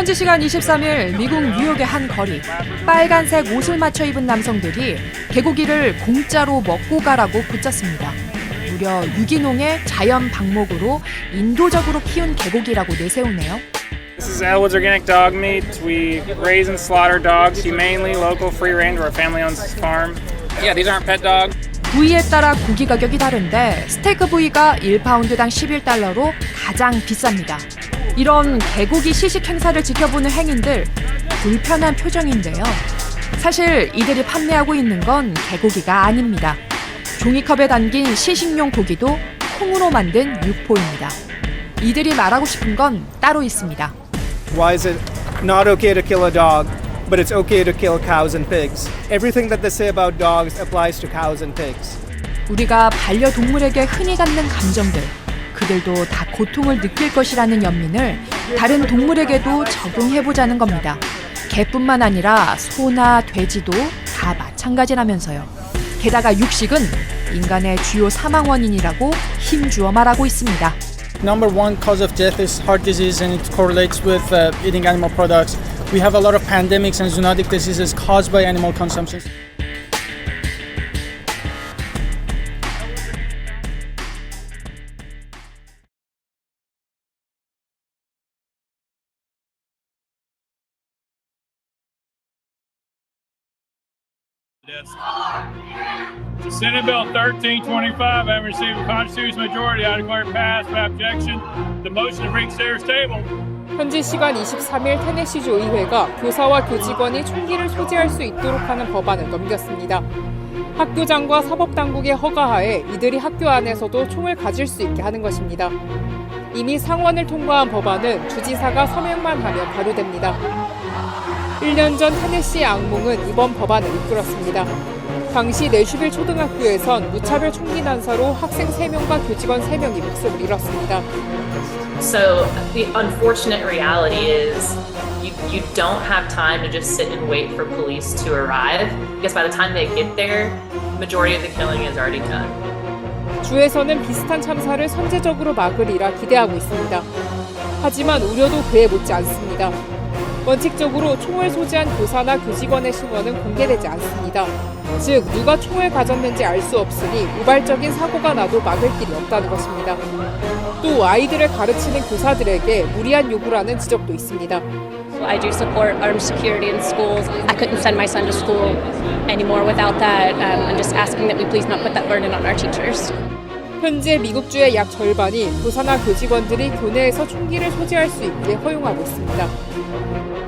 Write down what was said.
현지 시간 23일 미국 뉴욕의 한 거리. 빨간색 옷을 맞춰 입은 남성들이 개고기를 공짜로 먹고 가라고 붙잡습니다. 무려 유기농의 자연 방목으로 인도적으로 키운 개고기라고 내세우네요. This is Elwood's Organic Dog Meat. We raise and slaughter dogs, humanely, local, free range. Our family owns this farm. Yeah, these aren't pet dogs. 부위에 따라 고기 가격이 다른데 스테이크 부위가 1파운드당 11달러로 가장 비쌉니다. 이런 개고기 시식 행사를 지켜보는 행인들 불편한 표정인데요. 사실 이들이 판매하고 있는 건 개고기가 아닙니다. 종이컵에 담긴 시식용 고기도 콩으로 만든 육포입니다. 이들이 말하고 싶은 건 따로 있습니다. Why is it not okay to kill a dog, but it's okay to kill cows and pigs? Everything that they say about dogs applies to cows and pigs. 우리가 반려동물에게 흔히 갖는 감정들, 그들도 다 고통을 느낄 것이라는 연민을 다른 동물에게도 적용해보자는 겁니다. 개뿐만 아니라 소나 돼지도 다 마찬가지라면서요. 게다가 육식은 인간의 주요 사망 원인이라고 힘주어 말하고 있습니다. Number one cause of death is heart disease, and it correlates with uh, eating animal products. We have a lot of pandemics and zoonotic diseases caused by animal consumption. To Senate Bill 1325, having received a constitutional majority, I declare passed by objection. The motion to bring Sarah's table. 현지 시간 23일 테네시주 의회가 교사와 교직원이 총기를 소지할 수 있도록 하는 법안을 넘겼습니다. 학교장과 사법당국의 허가하에 이들이 학교 안에서도 총을 가질 수 있게 하는 것입니다. 이미 상원을 통과한 법안은 주지사가 서명만 하면 발효됩니다. 1년 전 테네시의 악몽은 이번 법안을 이끌었습니다. 당시 내슈빌 초등학교에선 무차별 총기 난사로 학생 3명과 교직원 3명이 목숨을 잃었습니다. So the unfortunate reality is you, you don't have time to just sit and wait for police to arrive because by the time they get there, majority of the killing is already done. 주에서는 비슷한 참사를 선제적으로 막으리라 기대하고 있습니다. 하지만 우려도 그에 못지 않습니다. 원칙적으로 총을 소지한 교사나 교직원의 신원은 공개되지 않습니다. 즉, 누가 총을 가졌는지 알 수 없으니 우발적인 사고가 나도 막을 길이 없다는 것입니다. 또 아이들을 가르치는 교사들에게 무리한 요구라는 지적도 있습니다. I do support armed security in schools. I couldn't send my son to school anymore without that. Um, I'm just asking that we please not put that burden on our teachers. 현재 미국 주의 약 절반이 교사나 교직원들이 교내에서 총기를 소지할 수 있게 허용하고 있습니다.